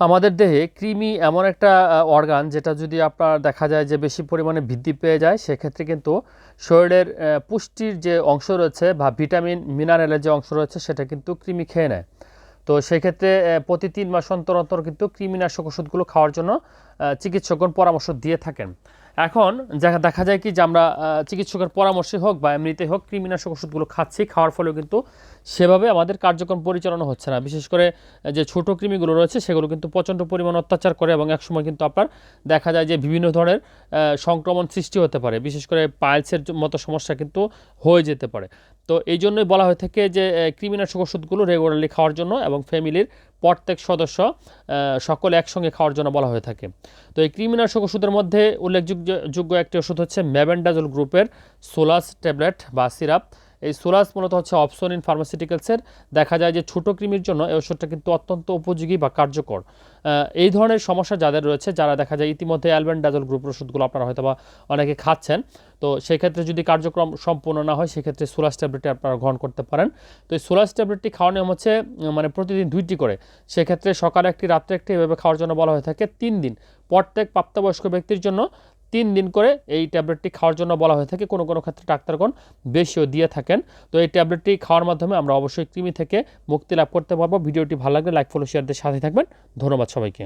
আমাদের দেহে কৃমি এমন একটা অর্গান যেটা যদি আপনার দেখা যায় যে বেশি পরিমাণে বৃদ্ধি পেয়ে যায়, সেক্ষেত্রে কিন্তু শরীরের পুষ্টির যে অংশ রয়েছে বা ভিটামিন মিনারেলের যে অংশ রয়েছে, সেটা কিন্তু কৃমি খেয়ে নেয়। তো সেক্ষেত্রে প্রতি তিন মাস অন্তর অন্তর কিন্তু কৃমিনাশক ওষুধগুলো খাওয়ার জন্য চিকিৎসকগণ পরামর্শ দিয়ে থাকেন। এখন দেখা দেখা যায় কি যে আমরা চিকিৎসকের পরামর্শে হোক বা এমনিতে হোক কৃমিনাশক ওষুধগুলো খাচ্ছি, খাওয়ার ফলেও কিন্তু সেভাবে আমাদের কার্যক্রম পরিচালনা হচ্ছে না। বিশেষ করে যে ছোট কৃমিগুলো রয়েছে সেগুলো কিন্তু প্রচণ্ড পরিমাণ অত্যাচার করে এবং একসময় কিন্তু আপনার দেখা যায় যে বিভিন্ন ধরনের সংক্রমণ সৃষ্টি হতে পারে। বিশেষ করে পাইলসের মতো সমস্যা কিন্তু হয়ে যেতে পারে। তো এই জন্যই বলা হয়ে থাকে যে কৃমিনাশক ওষুধগুলো রেগুলারলি খাওয়ার জন্য এবং ফ্যামিলির প্রত্যেক সদস্য সকলে একসঙ্গে খাওয়ার জন্য বলা হয়ে থাকে। তো এই কৃমিনাশক ওষুধের মধ্যে উল্লেখযোগ্য, যোগ্য একটি ওষুধ হচ্ছে ম্যাবেন্ডাজল গ্রুপের সোলাস ট্যাবলেট বা সিরাপ। এই সোলাস মূলত হচ্ছে অপশন ইন ফার্মাসিউটিক্যালসের। দেখা যায় যে ছোট কৃমির জন্য এই ওষুধটা কিন্তু অত্যন্ত উপযোগী বা কার্যকর। এই ধরনের সমস্যা যাদের রয়েছে, যারা দেখা যায় ইতিমধ্যে অ্যালবেন্ডাজল গ্রুপ ওষুধগুলো আপনারা হয়তো বা অনেকে খাচ্ছেন, তো সেক্ষেত্রে যদি কার্যক্রম সম্পূর্ণ না হয়, সেক্ষেত্রে সোলাস ট্যাবলেটটি আপনারা গ্রহণ করতে পারেন। তো এই সোলাস ট্যাবলেটটি খাওয়ানো নিয়ম হচ্ছে মানে প্রতিদিন দুইটি করে। সেক্ষেত্রে সকালে একটি, রাত্রে একটি, এভাবে খাওয়ার জন্য বলা হয়ে থাকে তিন দিন। প্রত্যেক প্রাপ্তবয়স্ক ব্যক্তির জন্য তিন দিন করে এই ট্যাবলেটটি খাওয়ার জন্য বলা হয়ে থাকে। কোনো কোনো ক্ষেত্রে ডাক্তারগণ বেশিও দিয়ে থাকেন। তো এই ট্যাবলেটটি খাওয়ার মাধ্যমে আমরা অবশ্যই কৃমি থেকে মুক্তি লাভ করতে পারব। ভিডিওটি ভালো লাগলে লাইক, ফলো শেয়ারদের সাথে থাকবেন। ধন্যবাদ সবাইকে।